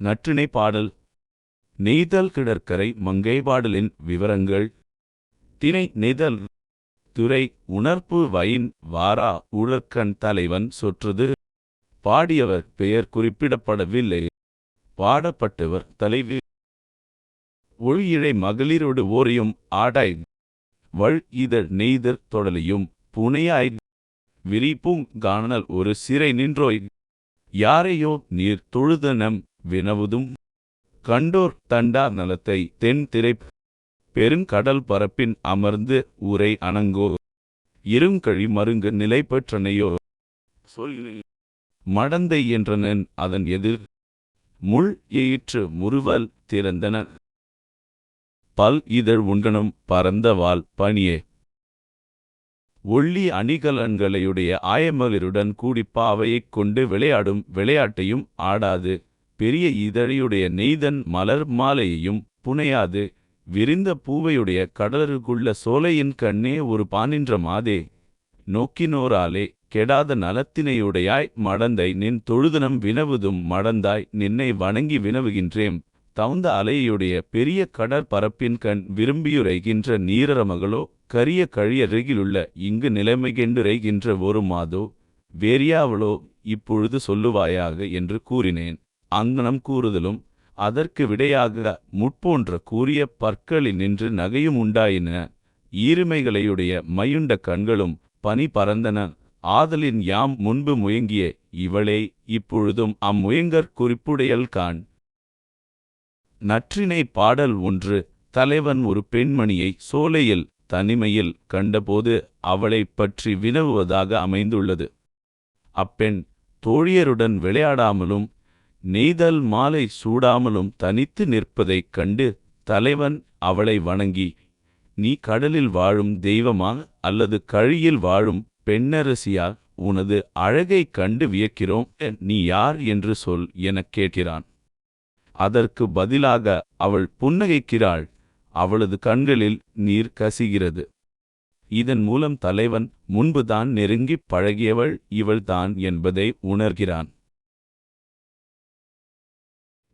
நற்றிணை பாடல். நெய்தல் கிடற்கரை மங்கை பாடலின் விவரங்கள். திணை நெய்தல் துறை உணர்ப்பு வயின் வாரா உழற்கண் தலைவன் சொற்றது. பாடியவர் பெயர் குறிப்பிடப்படவில்லை. பாடப்பட்டவர் தலைவி. ஒழியிழை மகளிரோடு ஓரையும் ஆடாய். வள் இதழ் நெய்தற் தொடலையும் புனையாய். விரிப்பும் காணல் ஒரு சிறை நின்றோய். யாரையோ நீர் தொழுதனம் வினவுதும். கண்டோர் தண்டா நலத்தை தென் திரைப் பெருங்கடல் பரப்பின் அமர்ந்து ஊரை அணங்கோ. இருங்கழி மருங்கு நிலை பெற்றனையோ சொல் மடந்தை என்றனன் அதன் எதிர். முள் எயிற்று முறுவல் திறந்தன. பல் இதழ் உண்டனும் பரந்தவால் பணியே. ஒள்ளி அணிகலன்களையுடைய ஆயமலருடன் கூடி பாவையைக் கொண்டு விளையாடும் விளையாட்டையும் ஆடாது. பெரிய இதழையுடைய நெய்தன் மலர் மாலையையும் புனையாது. விரிந்த பூவையுடைய கடலருக்குள்ள சோலையின் கண்ணே ஒரு பானின்ற மாதே. நோக்கினோராலே கெடாத நலத்தினையுடையாய் மடந்தை நின் தொழுதனம் வினவுதும் மடந்தாய் நின்னை வணங்கி வினவுகின்றேம். தவுந்த அலையுடைய பெரிய கடற்பரப்பின் கண் விரும்பியுரைகின்ற நீரரமகளோ கரிய கழியருகிலுள்ள இங்கு நிலைமைகெண்டுரைகின்ற ஒரு மாதோ. வேறியாவளோ இப்பொழுது சொல்லுவாயாக என்று கூறினேன். அங்கனம் கூறுதலும் அதற்கு விடையாக முட்போன்ற கூறிய பற்களில் நின்று நகையும் உண்டாயின ஈருமைகளையுடைய மையுண்ட கண்களும் பனி பறந்தன ஆதலின் யாம் முன்பு முயங்கிய இவளே இப்பொழுதும் அம்முயங்கற் குறிப்புடையல் காண். நற்றினை பாடல் ஒன்று தலைவன் ஒரு பெண்மணியை சோலையில் தனிமையில் கண்டபோது அவளைப் பற்றி வினவுவதாக அமைந்துள்ளது. அப்பெண் தோழியருடன் விளையாடாமலும் நெய்தல் மாலை சூடாமலும் தனித்து நிற்பதைக் கண்டு தலைவன் அவளை வணங்கி நீ கடலில் வாழும் தெய்வமா? அல்லது கழியில் வாழும் பெண்ணரசியா? உனது அழகைக் கண்டு வியக்கிறோம். நீ யார் என்று சொல் எனக் கேட்கிறான். அதற்கு பதிலாக அவள் புன்னகைக்கிறாள். அவளது கண்களில் நீர் கசிகிறது. இதன் மூலம் தலைவன் முன்புதான் நெருங்கிப் பழகியவள் இவள்தான் என்பதை உணர்கிறான்.